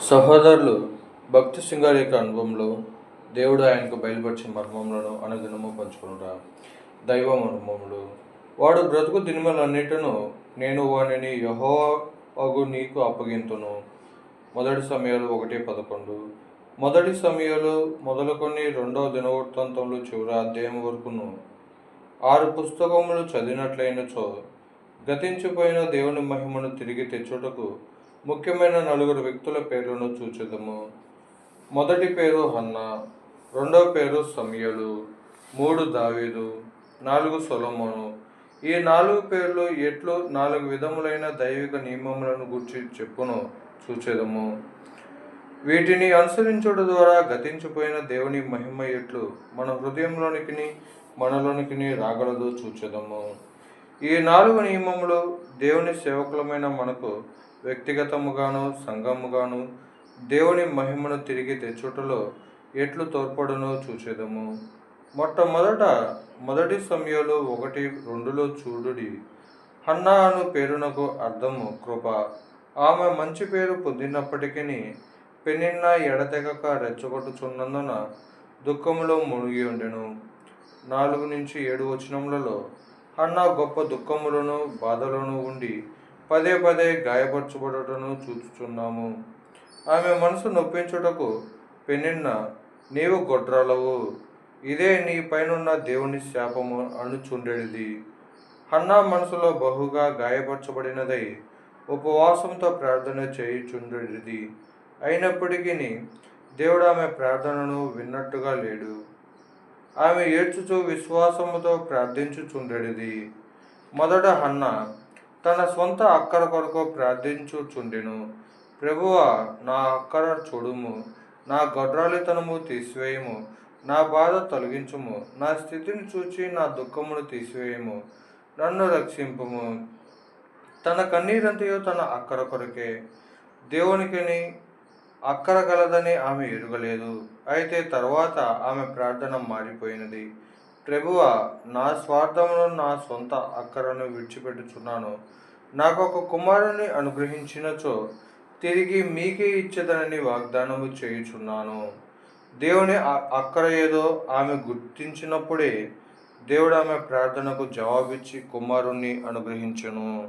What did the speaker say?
సహోదరులు భక్తి సింగారిక అనుభవంలో దేవుడు ఆయనకు బయలుపరిచిన మర్మములను అనుదినము పంచుకుంటా దైవ మర్మములు వాడు బ్రతుకు దినములన్నిటిను నేను వానిని యహోవగు నీకు అప్పగింతును. మొదటి సమయాలు ఒకటి పదకొండు. మొదటి సమయాలు మొదలుకొని రెండవ దినవృత్తాంతంలో చివరి అధ్యాయం వరకును ఆరు పుస్తకములు చదివినట్లయినచో గతించిపోయిన దేవుని మహిమను తిరిగి తెచ్చుటకు ముఖ్యమైన నలుగురు వ్యక్తుల పేర్లను చూచుదము. మొదటి పేరు హన్న రెండవ పేరు సమయలు మూడు దావీదు నాలుగు సొలమోను. ఈ నాలుగు పేర్లు ఎట్లు నాలుగు విధములైన దైవిక నియమములను గుర్చి చెప్పును చూచేదము. వీటిని అనుసరించుట ద్వారా గతించిపోయిన దేవుని మహిమ ఎట్లు మన హృదయంలోనికి మనలోనికి రాగలదో చూచేదము. ఈ నాలుగు నియమములు దేవుని సేవకులమైన మనకు వ్యక్తిగతముగాను సంఘముగాను దేవుని మహిమను తిరిగి తెచ్చుటలో ఎట్లు తోడ్పడునో చూచెదము. మొట్టమొదట మొదటి సమయంలో ఒకటి రెండులో చూడుడి. హన్నా అను పేరునకు అర్థము కృప. ఆమె మంచి పేరు పొందినప్పటికీ పెనిన్న ఎడతెగక రెచ్చగొట్టుచున్నందున దుఃఖములో మునిగి ఉండెను. నాలుగు నుంచి ఏడు వచనములలో అన్న గొప్ప దుఃఖములను బాధలను ఉండి పదే పదే గాయపరచబడటను చూచుచున్నాము. ఆమె మనసు నొప్పించుటకు పెనిన్న నీవు గొడ్రాలవు. ఇదే నీ పైనున్న దేవుని శాపము అనుచుండేది హన్నా మనసులో బహుగా గాయపరచబడినదై ఉపవాసంతో ప్రార్థన చేయుచుండేది అయినప్పటికీ దేవుడు ఆమె ప్రార్థనను విన్నట్టుగా లేడు. ఆమె ఏడ్చుచూ విశ్వాసముతో ప్రార్థించుచుండెడిది. మొదట హన్న తన సొంత అక్కర కొరకు ప్రార్థించుచుండెను. ప్రభువ నా అక్కర చూడుము. నా గొడ్రాలితనము తీసివేయము. నా బాధ తొలగించుము. నా స్థితిని చూచి నా దుఃఖమును తీసివేయము. నన్ను రక్షింపుము. తన కన్నీరంతయో తన అక్కర కొరకే. దేవునికిని అక్కర గలదని ఆమె ఎరుగలేదు. అయితే తర్వాత ఆమె ప్రార్థన మారిపోయినది. ప్రభువ నా స్వార్థమును నా సొంత అక్కరను విడిచిపెట్టుచున్నాను. నాకు ఒక కుమారుని అనుగ్రహించినచో తిరిగి మీకే ఇచ్చేదనని వాగ్దానము చేయుచున్నాను. దేవుని అక్కర ఏదో ఆమె గుర్తించినప్పుడే దేవుడు ఆమె ప్రార్థనకు జవాబిచ్చి కుమారుణ్ణి అనుగ్రహించెను.